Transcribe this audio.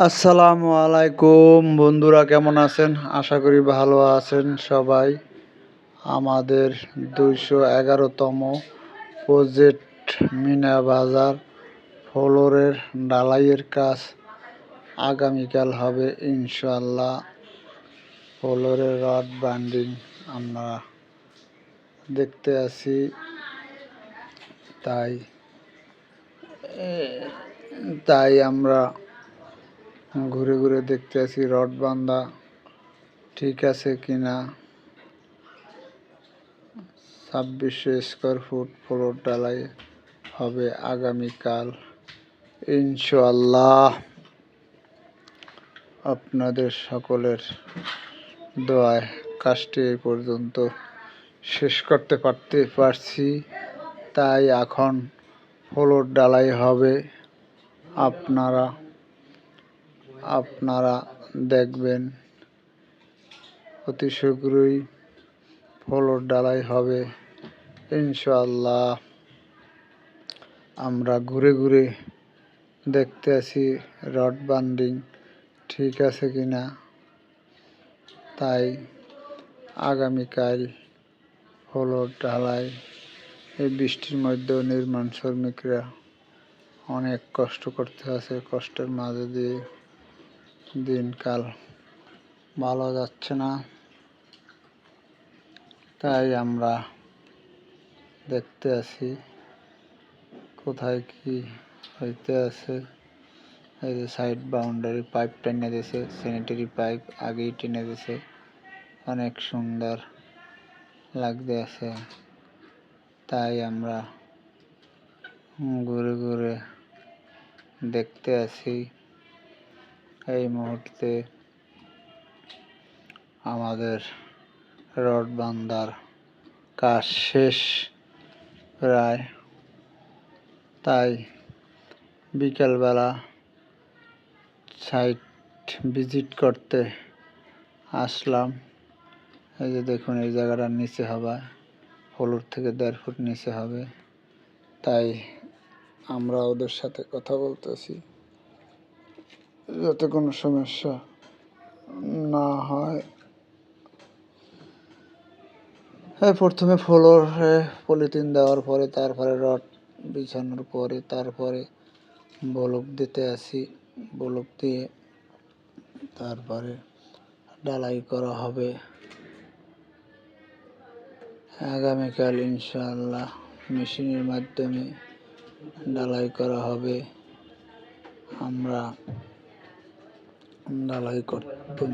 আসসালামু আলাইকুম। বন্ধুরা, কেমন আছেন? আশা করি ভালো আছেন সবাই। আমাদের দুইশো এগারোতম প্রজেক্ট মিনা বাজার ফ্লোরের ডালাইয়ের কাজ আগামীকাল হবে ইনশাল্লাহ ফ্লোরের রড বান্ডিং আমরা দেখতে আছি। তাই তাই আমরা ঘুরে ঘুরে দেখতে আছি রড বান্ধা ঠিক আছে কিনা? ছাব্বিশশো স্কোয়ার ফুট ফ্লোর ডালাই হবে আগামীকাল। ইনশাল্লাহ আপনাদের সকলের দোয়ায় কাজটি এই পর্যন্ত শেষ করতে পারতে পারছি। তাই এখন ফ্লোর ডালাই হবে। আপনারা আপনারা দেখবেন। অতি শীঘ্রই ফ্লোর ডালাই হবে ইনশাল্লাহ আমরা ঘুরে ঘুরে দেখতে আছি রড বান্ডিং, ঠিক আছে কি না? তাই আগামীকাল ফ্লোর ঢালাই, এই বৃষ্টির মধ্যেও নির্মাণ শ্রমিকরা অনেক কষ্ট করতে আছে কষ্টের মাঝে দিয়ে। দিনকাল ভালো যাচ্ছে না। তাই আমরা দেখতে আছি কোথায় কি হইতে আছে। এই যে সাইড বাউন্ডারি পাইপ টেনে দিয়েছে স্যানিটারি পাইপ আগেই টেনে দিয়েছে অনেক সুন্দর লাগতে আছে। তাই আমরা ঘুরে ঘুরে দেখতে আছি এই মুহূর্তে আমাদের রড বান্ধার কাজ শেষ প্রায়। তাই বিকেলবেলা সাইট ভিজিট করতে আসলাম। এই যে দেখুন, এই জায়গাটার নিচে হবে ফ্লোর থেকে দেড় ফুট নিচে হবে। তাই আমরা ওদের সাথে কথা বলতেছি। যাতে কোনো সমস্যা না হয়। হ্যাঁ প্রথমে ফ্লোরে পলিথিন দেওয়ার পরে, তারপরে রড বিছানোর পরে, তারপরে বলক দিতে আসি। বলক দিয়ে তারপরে ডালাই করা হবে। আগামীকাল ইনশাআল্লাহ মেশিনের মাধ্যমে ডালাই করা হবে। আমরা করতে